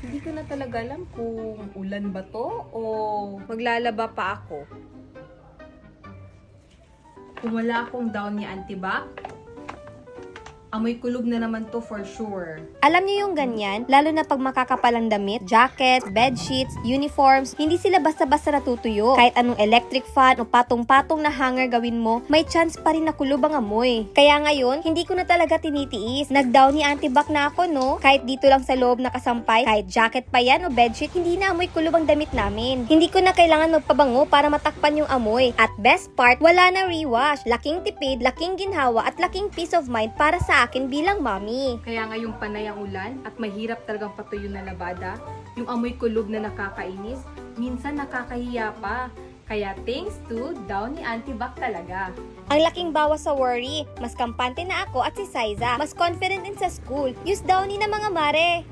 Hindi ko na talaga alam kung ulan ba to o maglalaba pa ako. Kung wala akong down ni Antibac, amoy kulog na naman to for sure. Alam niyo yung ganyan, lalo na pag makakapalang damit, jackets, bedsheets, uniforms, hindi sila basta-basta natutuyo. Kahit anong electric fan o patong-patong na hanger gawin mo, may chance pa rin na kulob ang amoy. Kaya ngayon, hindi ko na talaga tinitiis. Nag-down ni antibac na ako, no? Kahit dito lang sa loob nakasampay, kahit jacket pa yan o bedsheet, hindi na amoy kulob ang damit namin. Hindi ko na kailangan magpabango para matakpan yung amoy. At best part, wala na rewash. Laking tipid, laking ginhawa, at laking peace of mind para sa akin bilang mommy. Kaya ngayong panay ang ulan at mahirap talagang patuyo na labada, yung amoy kulog na nakakainis, minsan nakakahiya pa. Kaya thanks to Downy Antibac talaga. Ang laking bawas sa worry. Mas kampante na ako at si Saiza. Mas confident din sa school. Use Downy na mga mare.